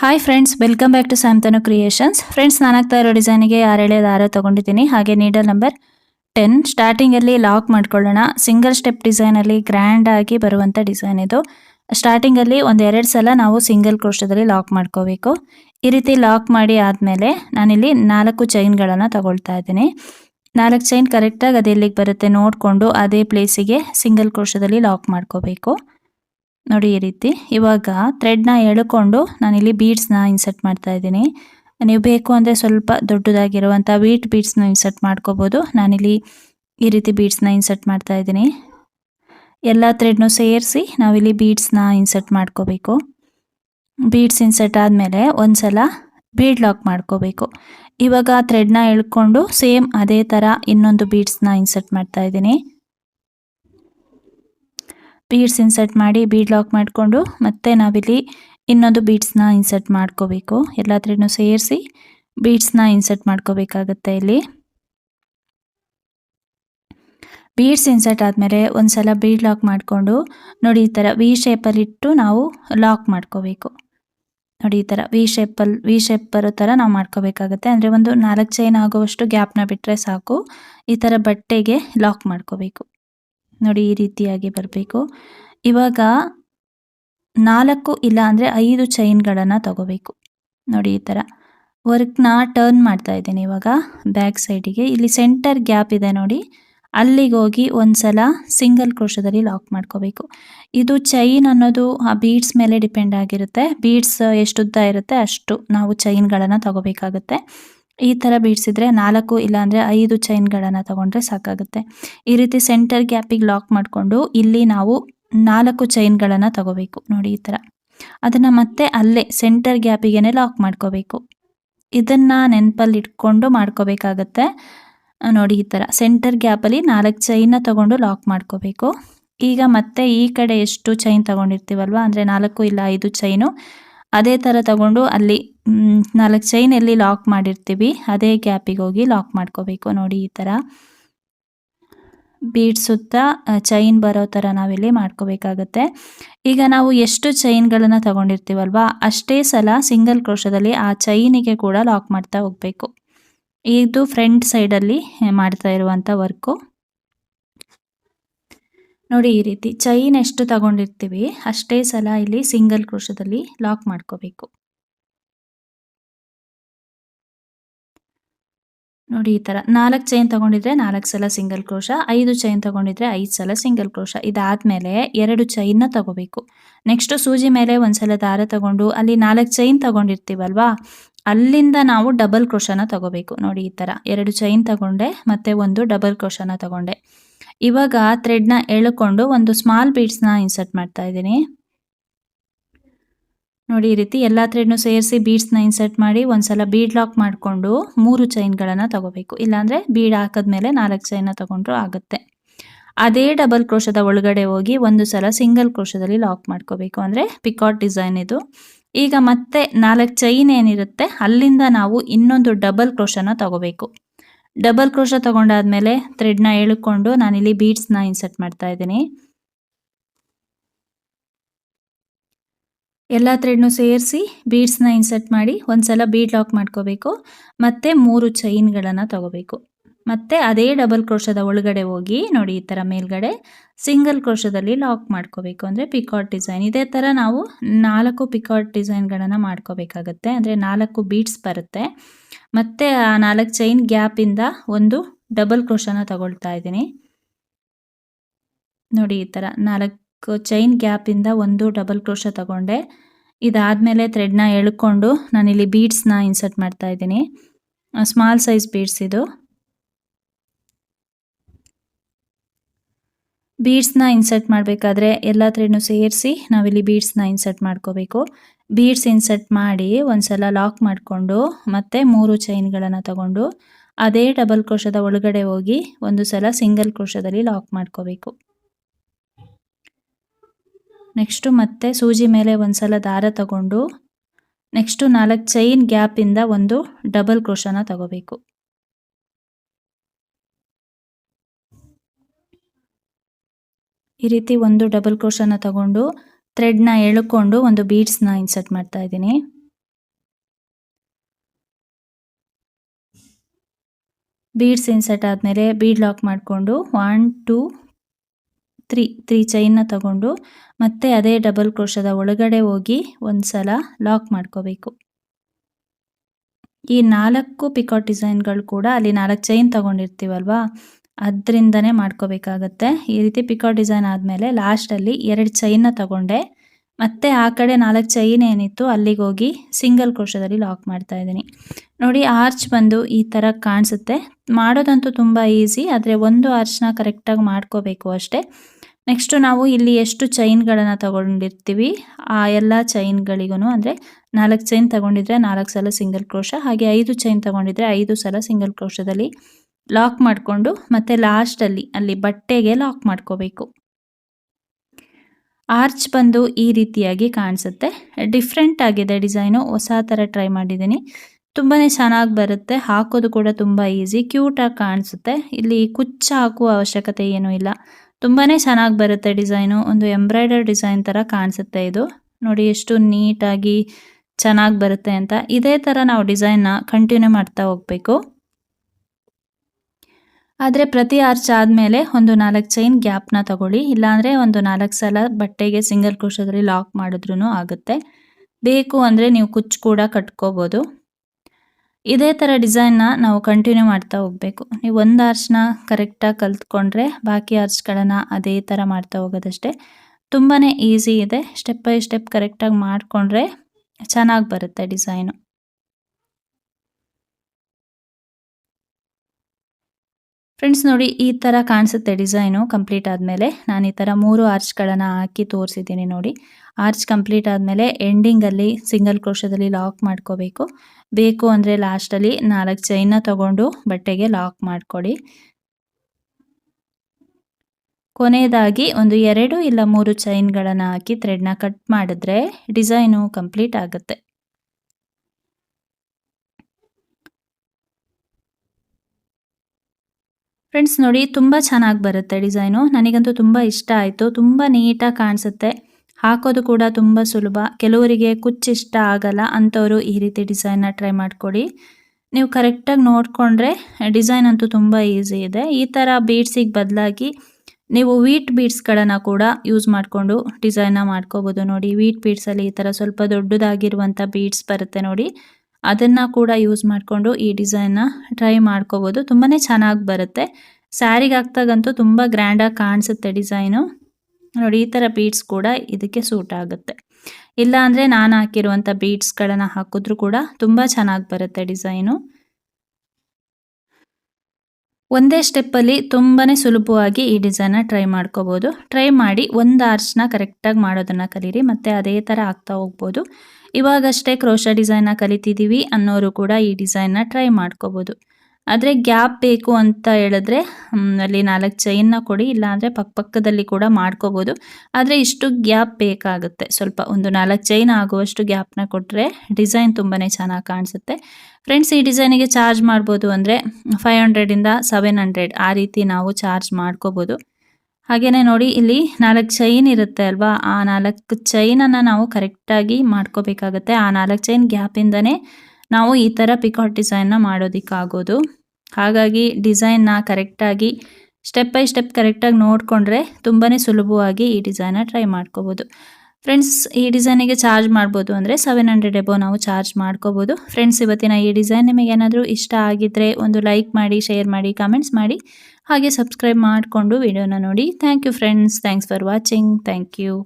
Hi friends welcome back to ಸ್ಯಾಮ್ತನು creations friends ನಾನಾಗ್ತಾ ಇರೋ ಡಿಸೈನಿಗೆ ಆರೇಳೆ ದಾರ ತೊಗೊಂಡಿದ್ದೀನಿ. ಹಾಗೆ ನೀಡಲ್ ನಂಬರ್ ಟೆನ್ ಸ್ಟಾರ್ಟಿಂಗಲ್ಲಿ ಲಾಕ್ ಮಾಡ್ಕೊಳ್ಳೋಣ. ಸಿಂಗಲ್ ಸ್ಟೆಪ್ ಡಿಸೈನಲ್ಲಿ ಗ್ರ್ಯಾಂಡ್ ಆಗಿ ಬರುವಂಥ ಡಿಸೈನ್ ಇದು. ಸ್ಟಾರ್ಟಿಂಗಲ್ಲಿ ಒಂದು ಎರಡು ಸಲ ನಾವು ಸಿಂಗಲ್ ಕ್ರೋಶದಲ್ಲಿ ಲಾಕ್ ಮಾಡ್ಕೋಬೇಕು. ಈ ರೀತಿ ಲಾಕ್ ಮಾಡಿ ಆದಮೇಲೆ ನಾನಿಲ್ಲಿ ನಾಲ್ಕು ಚೈನ್ಗಳನ್ನು ತಗೊಳ್ತಾ ಇದ್ದೀನಿ. ನಾಲ್ಕು ಚೈನ್ ಕರೆಕ್ಟಾಗಿ ಅದು ಎಲ್ಲಿಗೆ ಬರುತ್ತೆ. ನೋಡಿಕೊಂಡು ಅದೇ ಪ್ಲೇಸಿಗೆ ಸಿಂಗಲ್ ಕ್ರೋಶದಲ್ಲಿ ಲಾಕ್ ಮಾಡ್ಕೋಬೇಕು. ನೋಡಿ ಈ ರೀತಿ. ಇವಾಗ ಥ್ರೆಡ್ನ ಎಳ್ಕೊಂಡು ನಾನಿಲ್ಲಿ ಬೀಡ್ಸ್ನ ಇನ್ಸರ್ಟ್ ಮಾಡ್ತಾ ಇದ್ದೀನಿ. ನೀವು ಬೇಕು ಅಂದರೆ ಸ್ವಲ್ಪ ದೊಡ್ಡದಾಗಿರುವಂಥ ವೀಟ್ ಬೀಡ್ಸ್ನ ಇನ್ಸರ್ಟ್ ಮಾಡ್ಕೋಬೋದು. ನಾನಿಲ್ಲಿ ಈ ರೀತಿ ಬೀಡ್ಸ್ನ ಇನ್ಸರ್ಟ್ ಮಾಡ್ತಾ ಇದ್ದೀನಿ. ಎಲ್ಲ ಥ್ರೆಡ್ನೂ ಸೇರಿಸಿ ನಾವಿಲ್ಲಿ ಬೀಡ್ಸ್ನ ಇನ್ಸರ್ಟ್ ಮಾಡ್ಕೋಬೇಕು. ಬೀಡ್ಸ್ ಇನ್ಸರ್ಟ್ ಆದಮೇಲೆ ಒಂದ್ಸಲ ಬೀಡ್ ಲಾಕ್ ಮಾಡ್ಕೋಬೇಕು. ಇವಾಗ ಥ್ರೆಡ್ನ ಎಳ್ಕೊಂಡು ಸೇಮ್ ಅದೇ ಥರ ಇನ್ನೊಂದು ಬೀಡ್ಸ್ನ ಇನ್ಸರ್ಟ್ ಮಾಡ್ತಾ ಇದ್ದೀನಿ. ಬೀಡ್ಸ್ ಇನ್ಸರ್ಟ್ ಮಾಡಿ ಬೀಡ್ ಲಾಕ್ ಮಾಡಿಕೊಂಡು ಮತ್ತೆ ನಾವಿಲ್ಲಿ ಇನ್ನೊಂದು ಬೀಡ್ಸ್ನ ಇನ್ಸರ್ಟ್ ಮಾಡ್ಕೋಬೇಕು. ಎಲ್ಲ ಥ್ರೆಡ್ನು ಸೇರಿಸಿ ಬೀಡ್ಸ್ನ ಇನ್ಸರ್ಟ್ ಮಾಡ್ಕೋಬೇಕಾಗತ್ತೆ ಇಲ್ಲಿ. ಬೀಡ್ಸ್ ಇನ್ಸರ್ಟ್ ಆದಮೇಲೆ ಒಂದ್ಸಲ ಬೀಡ್ ಲಾಕ್ ಮಾಡಿಕೊಂಡು ನೋಡಿ ಈ ಥರ ವಿ ಶೇಪಲ್ಲಿ ಇಟ್ಟು ನಾವು ಲಾಕ್ ಮಾಡ್ಕೋಬೇಕು. ನೋಡಿ ಈ ಥರ ವಿ ಶೇಪಲ್ಲಿ ವಿ ಶೇಪ್ ಬರೋ ಥರ ನಾವು ಮಾಡ್ಕೋಬೇಕಾಗತ್ತೆ. ಅಂದರೆ ಒಂದು ನಾಲ್ಕು ಚೈನ್ ಆಗುವಷ್ಟು ಗ್ಯಾಪ್ನ ಬಿಟ್ಟರೆ ಸಾಕು. ಈ ಥರ ಬಟ್ಟೆಗೆ ಲಾಕ್ ಮಾಡ್ಕೋಬೇಕು. ನೋಡಿ ಈ ರೀತಿಯಾಗಿ ಬರಬೇಕು. ಇವಾಗ ನಾಲ್ಕು ಇಲ್ಲ ಅಂದರೆ ಐದು ಚೈನ್ಗಳನ್ನು ತಗೋಬೇಕು. ನೋಡಿ ಈ ಥರ ವರ್ಕ್ನ ಟರ್ನ್ ಮಾಡ್ತಾ ಇದ್ದೀನಿ ಇವಾಗ ಬ್ಯಾಕ್ ಸೈಡಿಗೆ ಇಲ್ಲಿ ಸೆಂಟರ್ ಗ್ಯಾಪ್ ಇದೆ ನೋಡಿ. ಅಲ್ಲಿಗೆ ಹೋಗಿ ಒಂದ್ಸಲ ಸಿಂಗಲ್ ಕ್ರೋಶದಲ್ಲಿ ಲಾಕ್ ಮಾಡ್ಕೋಬೇಕು. ಇದು ಚೈನ್ ಅನ್ನೋದು ಆ ಬೀಡ್ಸ್ ಮೇಲೆ ಡಿಪೆಂಡ್ ಆಗಿರುತ್ತೆ. ಬೀಡ್ಸ್ ಎಷ್ಟು ಉದ್ದ ಇರುತ್ತೆ ಅಷ್ಟು ನಾವು ಚೈನ್ಗಳನ್ನು ತಗೋಬೇಕಾಗುತ್ತೆ. ಈ ಥರ ಬಿಡಿಸಿದ್ರೆ ನಾಲ್ಕು ಇಲ್ಲಾಂದರೆ ಐದು ಚೈನ್ಗಳನ್ನು ತಗೊಂಡ್ರೆ ಸಾಕಾಗುತ್ತೆ. ಈ ರೀತಿ ಸೆಂಟರ್ ಗ್ಯಾಪಿಗೆ ಲಾಕ್ ಮಾಡಿಕೊಂಡು ಇಲ್ಲಿ ನಾವು ನಾಲ್ಕು ಚೈನ್ಗಳನ್ನು ತಗೋಬೇಕು. ನೋಡಿ ಈ ಥರ. ಅದನ್ನು ಮತ್ತೆ ಅಲ್ಲೇ ಸೆಂಟರ್ ಗ್ಯಾಪಿಗೆ ಲಾಕ್ ಮಾಡ್ಕೋಬೇಕು. ಇದನ್ನು ನೆನಪಲ್ಲಿ ಇಟ್ಕೊಂಡು ಮಾಡ್ಕೋಬೇಕಾಗತ್ತೆ ನೋಡಿ ಈ ಥರ. ಸೆಂಟರ್ ಗ್ಯಾಪಲ್ಲಿ ನಾಲ್ಕು ಚೈನ್ನ ತಗೊಂಡು ಲಾಕ್ ಮಾಡ್ಕೋಬೇಕು. ಈಗ ಮತ್ತೆ ಈ ಕಡೆ ಎಷ್ಟು ಚೈನ್ ತಗೊಂಡಿರ್ತೀವಲ್ವ? ಅಂದರೆ ನಾಲ್ಕು ಇಲ್ಲ ಐದು ಚೈನು. ಅದೇ ಥರ ತಗೊಂಡು ಅಲ್ಲಿ ನಾಲ್ಕು ಚೈನ್ ಎಲ್ಲಿ ಲಾಕ್ ಮಾಡಿರ್ತೀವಿ. ಅದೇ ಗ್ಯಾಪಿಗೆ ಹೋಗಿ ಲಾಕ್ ಮಾಡ್ಕೋಬೇಕು ನೋಡಿ ಈ ಥರ ಬೀಡ್ ಸುತ್ತ ಚೈನ್ ಬರೋ ಥರ ನಾವಿಲ್ಲಿ ಮಾಡ್ಕೋಬೇಕಾಗತ್ತೆ. ಈಗ ನಾವು ಎಷ್ಟು ಚೈನ್ಗಳನ್ನು ತಗೊಂಡಿರ್ತೀವಲ್ವಾ? ಅಷ್ಟೇ ಸಲ ಸಿಂಗಲ್ ಕ್ರೋಶದಲ್ಲಿ ಆ ಚೈನಿಗೆ ಕೂಡ ಲಾಕ್ ಮಾಡ್ತಾ ಹೋಗಬೇಕು. ಇದು ಫ್ರಂಟ್ ಸೈಡಲ್ಲಿ ಮಾಡ್ತಾ ಇರುವಂಥ ವರ್ಕು ನೋಡಿ ಈ ರೀತಿ ಚೈನ್ ಎಷ್ಟು ತಗೊಂಡಿರ್ತೀವಿ ಅಷ್ಟೇ ಸಲ ಇಲ್ಲಿ ಸಿಂಗಲ್ ಕ್ರೋಶದಲ್ಲಿ ಲಾಕ್ ಮಾಡ್ಕೋಬೇಕು. ನೋಡಿ ಈ ಥರ ನಾಲ್ಕು ಚೈನ್ ತಗೊಂಡಿದ್ರೆ ನಾಲ್ಕು ಸಲ ಸಿಂಗಲ್ ಕ್ರೋಶ ಐದು ಚೈನ್ ತಗೊಂಡಿದ್ರೆ ಐದು ಸಲ ಸಿಂಗಲ್ ಕ್ರೋಶ ಇದಾದ್ಮೇಲೆ ಎರಡು ಚೈನ್ನ ತಗೋಬೇಕು. ನೆಕ್ಸ್ಟ್ ಸೂಜಿ ಮೇಲೆ ಒಂದ್ಸಲ ದಾರ ತಗೊಂಡು ಅಲ್ಲಿ ನಾಲ್ಕು ಚೈನ್ ತಗೊಂಡಿರ್ತೀವಲ್ವಾ? ಅಲ್ಲಿಂದ ನಾವು ಡಬಲ್ ಕ್ರೋಶನ ತಗೋಬೇಕು. ನೋಡಿ ಈ ಥರ ಎರಡು ಚೈನ್ ತಗೊಂಡೆ ಮತ್ತೆ ಒಂದು ಡಬಲ್ ಕ್ರೋಶನ ತಗೊಂಡೆ. ಇವಾಗ ಥ್ರೆಡ್ನ ಎಳ್ಕೊಂಡು ಒಂದು ಸ್ಮಾಲ್ ಬೀಡ್ಸ್ನ ಇನ್ಸರ್ಟ್ ಮಾಡ್ತಾ ಇದ್ದೀನಿ. ನೋಡಿ ಈ ರೀತಿ ಎಲ್ಲ ಥ್ರೆಡ್ನು ಸೇರಿಸಿ ಬೀಡ್ಸ್ನ ಇನ್ಸರ್ಟ್ ಮಾಡಿ ಒಂದ್ಸಲ ಬೀಡ್ ಲಾಕ್ ಮಾಡಿಕೊಂಡು ಮೂರು ಚೈನ್ಗಳನ್ನು ತಗೋಬೇಕು. ಇಲ್ಲಾಂದರೆ ಬೀಡ್ ಹಾಕಿದ್ಮೇಲೆ ನಾಲ್ಕು ಚೈನ್ನ ತಗೊಂಡ್ರು ಆಗುತ್ತೆ. ಅದೇ ಡಬಲ್ ಕ್ರೋಶದ ಒಳಗಡೆ ಹೋಗಿ ಒಂದು ಸಲ ಸಿಂಗಲ್ ಕ್ರೋಶದಲ್ಲಿ ಲಾಕ್ ಮಾಡ್ಕೋಬೇಕು. ಅಂದರೆ ಪಿಕಾಟ್ ಡಿಸೈನ್ ಇದು. ಈಗ ಮತ್ತೆ ನಾಲ್ಕು ಚೈನ್ ಏನಿರುತ್ತೆ ಅಲ್ಲಿಂದ ನಾವು ಇನ್ನೊಂದು ಡಬಲ್ ಕ್ರೋಶನ ತಗೋಬೇಕು. ಡಬಲ್ ಕ್ರೋಶ ತಗೊಂಡಾದ್ಮೇಲೆ ಥ್ರೆಡ್ನ ಎಳ್ಕೊಂಡು ನಾನಿಲ್ಲಿ ಬೀಡ್ಸ್ನ ಇನ್ಸರ್ಟ್ ಮಾಡ್ತಾ ಇದ್ದೀನಿ. ಎಲ್ಲ ಥ್ರೆಡ್ನು ಸೇರಿಸಿ ಬೀಡ್ಸ್ನ ಇನ್ಸರ್ಟ್ ಮಾಡಿ ಒಂದ್ಸಲ ಬೀಡ್ ಲಾಕ್ ಮಾಡ್ಕೋಬೇಕು. ಮತ್ತೆ ಮೂರು ಚೈನ್ಗಳನ್ನು ತಗೋಬೇಕು. ಮತ್ತೆ ಅದೇ ಡಬಲ್ ಕ್ರೋಶದ ಒಳಗಡೆ ಹೋಗಿ ನೋಡಿ ಈ ಥರ ಮೇಲ್ಗಡೆ ಸಿಂಗಲ್ ಕ್ರೋಶದಲ್ಲಿ ಲಾಕ್ ಮಾಡ್ಕೋಬೇಕು. ಅಂದರೆ ಪಿಕಾಟ್ ಡಿಸೈನ್ ಇದೇ ಥರ ನಾವು ನಾಲ್ಕು ಪಿಕಾಟ್ ಡಿಸೈನ್ಗಳನ್ನು ಮಾಡ್ಕೋಬೇಕಾಗತ್ತೆ. ಅಂದರೆ ನಾಲ್ಕು ಬೀಟ್ಸ್ ಬರುತ್ತೆ. ಮತ್ತು ಆ ನಾಲ್ಕು ಚೈನ್ ಗ್ಯಾಪಿಂದ ಒಂದು ಡಬಲ್ ಕ್ರೋಶನ ತಗೊಳ್ತಾ ಇದ್ದೀನಿ. ನೋಡಿ ಈ ಥರ ನಾಲ್ಕು ಚೈನ್ ಗ್ಯಾಪಿಂದ ಒಂದು ಡಬಲ್ ಕ್ರೋಶ ತಗೊಂಡೆ. ಇದಾದಮೇಲೆ ಥ್ರೆಡ್ನ ಎಳ್ಕೊಂಡು ನಾನಿಲ್ಲಿ ಬೀಡ್ಸ್ನ ಇನ್ಸರ್ಟ್ ಮಾಡ್ತಾ ಇದ್ದೀನಿ. ಸ್ಮಾಲ್ ಸೈಜ್ ಬೀಡ್ಸ್ ಇದು. ಬೀಡ್ಸ್ನ ಇನ್ಸರ್ಟ್ ಮಾಡಬೇಕಾದ್ರೆ ಎಲ್ಲ ಥ್ರೆಡ್ನು ಸೇರಿಸಿ ನಾವಿಲ್ಲಿ ಬೀಡ್ಸ್ನ ಇನ್ಸರ್ಟ್ ಮಾಡ್ಕೋಬೇಕು. ಬೀಡ್ಸ್ ಇನ್ಸರ್ಟ್ ಮಾಡಿ ಒಂದ್ಸಲ ಲಾಕ್ ಮಾಡಿಕೊಂಡು ಮತ್ತೆ ಮೂರು ಚೈನ್ಗಳನ್ನು ತಗೊಂಡು ಅದೇ ಡಬಲ್ ಕೋಶದ ಒಳಗಡೆ ಹೋಗಿ ಒಂದು ಸಲ ಸಿಂಗಲ್ ಕ್ರೋಶದಲ್ಲಿ ಲಾಕ್ ಮಾಡ್ಕೋಬೇಕು. ನೆಕ್ಸ್ಟು ಮತ್ತೆ ಸೂಜಿ ಮೇಲೆ ಒಂದ್ಸಲ ದಾರ ತಗೊಂಡು ನೆಕ್ಸ್ಟು ನಾಲ್ಕು ಚೈನ್ ಗ್ಯಾಪಿಂದ ಒಂದು ಡಬಲ್ ಕ್ರೋಶನ ತಗೋಬೇಕು. ಈ ರೀತಿ ಒಂದು ಡಬಲ್ ಕ್ರೋಶನ ತಗೊಂಡು ಥ್ರೆಡ್ನ ಎಳ್ಕೊಂಡು ಒಂದು ಬೀಡ್ಸ್ನ ಇನ್ಸರ್ಟ್ ಮಾಡ್ತಾ ಇದ್ದೀನಿ. ಬೀಡ್ಸ್ ಇನ್ಸರ್ಟ್ ಆದಮೇಲೆ ಬೀಡ್ ಲಾಕ್ ಮಾಡಿಕೊಂಡು ಒನ್ ಟೂ ತ್ರೀ ತ್ರೀ ಚೈನ್ನ ತಗೊಂಡು ಮತ್ತೆ ಅದೇ ಡಬಲ್ ಕ್ರೋಶದ ಒಳಗಡೆ ಹೋಗಿ ಒಂದಸಲ ಲಾಕ್ ಮಾಡ್ಕೋಬೇಕು. ಈ ನಾಲ್ಕು ಪಿಕಾಟ್ ಡಿಸೈನ್ಗಳು ಕೂಡ ಅಲ್ಲಿ ನಾಲ್ಕು ಚೈನ್ ತಗೊಂಡಿರ್ತೀವಲ್ವಾ? ಅದರಿಂದನೇ ಮಾಡ್ಕೋಬೇಕಾಗತ್ತೆ. ಈ ರೀತಿ ಪಿಕೋ ಡಿಸೈನ್ ಆದಮೇಲೆ ಲಾಸ್ಟಲ್ಲಿ ಎರಡು ಚೈನ್ನ ತಗೊಂಡೆ. ಮತ್ತೆ ಆ ಕಡೆ ನಾಲ್ಕು ಚೈನ್ ಏನಿತ್ತು, ಅಲ್ಲಿಗೆ ಹೋಗಿ ಸಿಂಗಲ್ ಕೋಶದಲ್ಲಿ ಲಾಕ್ ಮಾಡ್ತಾ ಇದ್ದೀನಿ. ನೋಡಿ ಆರ್ಚ್ ಬಂದು ಈ ಥರ ಕಾಣಿಸುತ್ತೆ. ಮಾಡೋದಂತೂ ತುಂಬ ಈಸಿ ಆದರೆ ಒಂದು ಆರ್ಚ್ನ ಕರೆಕ್ಟಾಗಿ ಮಾಡ್ಕೋಬೇಕು ಅಷ್ಟೇ. ನೆಕ್ಸ್ಟು ನಾವು ಇಲ್ಲಿ ಎಷ್ಟು ಚೈನ್ಗಳನ್ನು ತಗೊಂಡಿರ್ತೀವಿ, ಆ ಎಲ್ಲ ಚೈನ್ಗಳಿಗೂ ಅಂದರೆ ನಾಲ್ಕು ಚೈನ್ ತಗೊಂಡಿದ್ರೆ ನಾಲ್ಕು ಸಲ ಸಿಂಗಲ್ ಕ್ರೋಶ ಹಾಗೆ ಐದು ಚೈನ್ ತಗೊಂಡಿದ್ರೆ ಐದು ಸಲ ಸಿಂಗಲ್ ಕ್ರೋಶದಲ್ಲಿ ಲಾಕ್ ಮಾಡಿಕೊಂಡು ಮತ್ತೆ ಲಾಸ್ಟಲ್ಲಿ ಅಲ್ಲಿ ಬಟ್ಟೆಗೆ ಲಾಕ್ ಮಾಡ್ಕೋಬೇಕು. ಆರ್ಚ್ ಬಂದು ಈ ರೀತಿಯಾಗಿ ಕಾಣಿಸುತ್ತೆ. ಡಿಫ್ರೆಂಟ್ ಆಗಿದೆ ಡಿಸೈನು ಹೊಸ ಥರ ಟ್ರೈ ಮಾಡಿದ್ದೀನಿ. ತುಂಬಾ ಚೆನ್ನಾಗಿ ಬರುತ್ತೆ. ಹಾಕೋದು ಕೂಡ ತುಂಬ ಈಸಿ ಕ್ಯೂಟಾಗಿ ಕಾಣಿಸುತ್ತೆ. ಇಲ್ಲಿ ಕುಚ್ಚ ಹಾಕುವ ಅವಶ್ಯಕತೆ ಏನೂ ಇಲ್ಲ. ತುಂಬಾ ಚೆನ್ನಾಗಿ ಬರುತ್ತೆ ಡಿಸೈನು ಒಂದು ಎಂಬ್ರಾಯ್ಡರ್ ಡಿಸೈನ್ ಥರ ಕಾಣಿಸುತ್ತೆ ಇದು. ನೋಡಿ ಎಷ್ಟು ನೀಟಾಗಿ ಚೆನ್ನಾಗಿ ಬರುತ್ತೆ ಅಂತ. ಇದೇ ಥರ ನಾವು ಡಿಸೈನ್ನ ಕಂಟಿನ್ಯೂ ಮಾಡ್ತಾ ಹೋಗಬೇಕು. ಆದರೆ ಪ್ರತಿ ಆರ್ಚ್ ಆದಮೇಲೆ ಒಂದು ನಾಲ್ಕು ಚೈನ್ ಗ್ಯಾಪ್ನ ತಗೊಳ್ಳಿ. ಇಲ್ಲಾಂದರೆ ಒಂದು ನಾಲ್ಕು ಸಲ ಬಟ್ಟೆಗೆ ಸಿಂಗಲ್ ಕ್ರೋಶದಲ್ಲಿ ಲಾಕ್ ಮಾಡಿದ್ರೂ ಆಗುತ್ತೆ. ಬೇಕು ಅಂದರೆ ನೀವು ಕುಚ್ಚು ಕೂಡ ಕಟ್ಕೋಬೋದು. ಇದೇ ಥರ ಡಿಸೈನ್ನ ನಾವು ಕಂಟಿನ್ಯೂ ಮಾಡ್ತಾ ಹೋಗಬೇಕು. ನೀವು ಒಂದು ಆರ್ಚ್ನ ಕರೆಕ್ಟಾಗಿ ಕಲ್ತ್ಕೊಂಡ್ರೆ ಬಾಕಿ ಆರ್ಚ್ಗಳನ್ನು ಅದೇ ಥರ ಮಾಡ್ತಾ ಹೋಗೋದಷ್ಟೇ. ತುಂಬಾ ಈಸಿ ಇದೆ. ಸ್ಟೆಪ್ ಬೈ ಸ್ಟೆಪ್ ಕರೆಕ್ಟಾಗಿ ಮಾಡಿಕೊಂಡ್ರೆ ಚೆನ್ನಾಗಿ ಬರುತ್ತೆ ಡಿಸೈನು ಫ್ರೆಂಡ್ಸ್ ನೋಡಿ, ಈ ಥರ ಕಾಣಿಸುತ್ತೆ ಡಿಸೈನು ಕಂಪ್ಲೀಟ್ ಆದಮೇಲೆ. ನಾನು ಈ ಥರ ಮೂರು ಆರ್ಚ್ಗಳನ್ನು ಹಾಕಿ ತೋರಿಸಿದ್ದೀನಿ ನೋಡಿ. ಆರ್ಚ್ ಕಂಪ್ಲೀಟ್ ಆದಮೇಲೆ ಎಂಡಿಂಗಲ್ಲಿ ಸಿಂಗಲ್ ಕ್ರೋಶದಲ್ಲಿ ಲಾಕ್ ಮಾಡ್ಕೋಬೇಕು. ಬೇಕು ಅಂದರೆ ಲಾಸ್ಟಲ್ಲಿ ನಾಲ್ಕು ಚೈನ ತಗೊಂಡು ಬಟ್ಟೆಗೆ ಲಾಕ್ ಮಾಡಿಕೊಡಿ. ಕೊನೆಯದಾಗಿ ಒಂದು ಎರಡು ಇಲ್ಲ ಮೂರು ಚೈನ್ಗಳನ್ನು ಹಾಕಿ ಥ್ರೆಡ್ನ ಕಟ್ ಮಾಡಿದ್ರೆ ಡಿಸೈನು ಕಂಪ್ಲೀಟ್ ಆಗುತ್ತೆ. ಫ್ರೆಂಡ್ಸ್ ನೋಡಿ, ತುಂಬ ಚೆನ್ನಾಗಿ ಬರುತ್ತೆ ಡಿಸೈನು. ನನಗಂತೂ ತುಂಬ ಇಷ್ಟ ಆಯಿತು. ತುಂಬ ನೀಟಾಗಿ ಕಾಣಿಸುತ್ತೆ. ಹಾಕೋದು ಕೂಡ ತುಂಬ ಸುಲಭ. ಕೆಲವರಿಗೆ ಕುಚ್ಚು ಇಷ್ಟ ಆಗಲ್ಲ ಅಂಥವರು ಈ ರೀತಿ ಡಿಸೈನ್ನ ಟ್ರೈ ಮಾಡಿಕೊಡಿ. ನೀವು ಕರೆಕ್ಟಾಗಿ ನೋಡಿಕೊಂಡ್ರೆ ಡಿಸೈನ್ ಅಂತೂ ತುಂಬ ಈಸಿ ಇದೆ. ಈ ಥರ ಬೀಡ್ಸಿಗೆ ಬದಲಾಗಿ ನೀವು ವೀಟ್ ಬೀಡ್ಸ್ಗಳನ್ನು ಕೂಡ ಯೂಸ್ ಮಾಡಿಕೊಂಡು ಡಿಸೈನ್ನ ಮಾಡ್ಕೋಬೋದು ನೋಡಿ. ವೀಟ್ ಬೀಡ್ಸಲ್ಲಿ ಈ ಥರ ಸ್ವಲ್ಪ ದೊಡ್ಡದಾಗಿರುವಂಥ ಬೀಡ್ಸ್ ಬರುತ್ತೆ ನೋಡಿ. ಅದನ್ನು ಕೂಡ ಯೂಸ್ ಮಾಡಿಕೊಂಡು ಈ ಡಿಸೈನ್ನ ಟ್ರೈ ಮಾಡ್ಕೋಬೋದು. ತುಂಬಾ ಚೆನ್ನಾಗಿ ಬರುತ್ತೆ. ಸ್ಯಾರಿಗೆ ಹಾಕ್ದಾಗಂತೂ ತುಂಬ ಗ್ರ್ಯಾಂಡಾಗಿ ಕಾಣಿಸುತ್ತೆ ಡಿಸೈನು ನೋಡಿ, ಈ ಥರ ಬೀಡ್ಸ್ ಕೂಡ ಇದಕ್ಕೆ ಸೂಟ್ ಆಗುತ್ತೆ. ಇಲ್ಲ ಅಂದರೆ ನಾನು ಹಾಕಿರುವಂಥ ಬೀಡ್ಸ್ಗಳನ್ನು ಹಾಕಿದ್ರೂ ಕೂಡ ತುಂಬ ಚೆನ್ನಾಗಿ ಬರುತ್ತೆ ಡಿಸೈನು ಒಂದೇ ಸ್ಟೆಪ್ಪಲ್ಲಿ ತುಂಬಾ ಸುಲಭವಾಗಿ ಈ ಡಿಸೈನ್ನ ಟ್ರೈ ಮಾಡ್ಕೋಬೋದು. ಟ್ರೈ ಮಾಡಿ ಒಂದು ಆರ್ಚ್ನ ಕರೆಕ್ಟಾಗಿ ಮಾಡೋದನ್ನು ಕಲೀರಿ, ಮತ್ತು ಅದೇ ಥರ ಆಗ್ತಾ ಹೋಗ್ಬೋದು. ಇವಾಗಷ್ಟೇ ಕ್ರೋಶ ಡಿಸೈನ್ನ ಕಲಿತಿದ್ದೀವಿ ಅನ್ನೋರು ಕೂಡ ಈ ಡಿಸೈನ್ನ ಟ್ರೈ ಮಾಡ್ಕೋಬೋದು. ಆದರೆ ಗ್ಯಾಪ್ ಬೇಕು ಅಂತ ಹೇಳಿದ್ರೆ ಅಲ್ಲಿ ನಾಲ್ಕು ಚೈನ್ನ ಕೊಡಿ, ಇಲ್ಲಾಂದರೆ ಪಕ್ಕ ಪಕ್ಕದಲ್ಲಿ ಕೂಡ ಮಾಡ್ಕೋಬೋದು. ಆದರೆ ಇಷ್ಟು ಗ್ಯಾಪ್ ಬೇಕಾಗುತ್ತೆ. ಸ್ವಲ್ಪ ಒಂದು ನಾಲ್ಕು ಚೈನ್ ಆಗುವಷ್ಟು ಗ್ಯಾಪ್ನ ಕೊಟ್ಟರೆ ಡಿಸೈನ್ ತುಂಬಾ ಚೆನ್ನಾಗಿ ಕಾಣಿಸುತ್ತೆ. ಫ್ರೆಂಡ್ಸ್, ಈ ಡಿಸೈನಿಗೆ ಚಾರ್ಜ್ ಮಾಡ್ಬೋದು ಅಂದರೆ ಫೈವ್ ಹಂಡ್ರೆಡಿಂದ ಸೆವೆನ್ ಹಂಡ್ರೆಡ್ ಆ ರೀತಿ ನಾವು ಚಾರ್ಜ್ ಮಾಡ್ಕೋಬೋದು. ಹಾಗೆಯೇ ನೋಡಿ, ಇಲ್ಲಿ ನಾಲ್ಕು ಚೈನ್ ಇರುತ್ತೆ ಅಲ್ವಾ? ಆ ನಾಲ್ಕು ಚೈನನ್ನು ನಾವು ಕರೆಕ್ಟಾಗಿ ಮಾಡ್ಕೋಬೇಕಾಗುತ್ತೆ. ಆ ನಾಲ್ಕು ಚೈನ್ ಗ್ಯಾಪಿಂದನೇ ನಾವು ಈ ಥರ ಪಿಕಾಟ್ ಡಿಸೈನ್ನ ಮಾಡೋದಕ್ಕಾಗೋದು. ಹಾಗಾಗಿ ಡಿಸೈನ್ನ ಕರೆಕ್ಟಾಗಿ ಸ್ಟೆಪ್ ಬೈ ಸ್ಟೆಪ್ ಕರೆಕ್ಟಾಗಿ ನೋಡಿಕೊಂಡ್ರೆ ತುಂಬಾ ಸುಲಭವಾಗಿ ಈ ಡಿಸೈನ್ನ ಟ್ರೈ ಮಾಡ್ಕೋಬೋದು. ಫ್ರೆಂಡ್ಸ್ ಈ ಡಿಸೈನಿಗೆ ಚಾರ್ಜ್ ಮಾಡ್ಬೋದು ಅಂದರೆ ಸೆವೆನ್ ಹಂಡ್ರೆಡ್ ಎಬೋ ನಾವು ಚಾರ್ಜ್ ಮಾಡ್ಕೋಬೋದು. ಫ್ರೆಂಡ್ಸ್ ಇವತ್ತಿನ ಈ ಡಿಸೈನ್ ನಿಮಗೆ ಏನಾದರೂ ಇಷ್ಟ ಆಗಿದ್ದರೆ ಒಂದು ಲೈಕ್ ಮಾಡಿ ಶೇರ್ ಮಾಡಿ ಕಮೆಂಟ್ಸ್ ಮಾಡಿ, ಹಾಗೆ ಸಬ್ಸ್ಕ್ರೈಬ್ ಮಾಡಿಕೊಂಡು ವಿಡಿಯೋನ ನೋಡಿ. Thank you friends thanks for watching thank you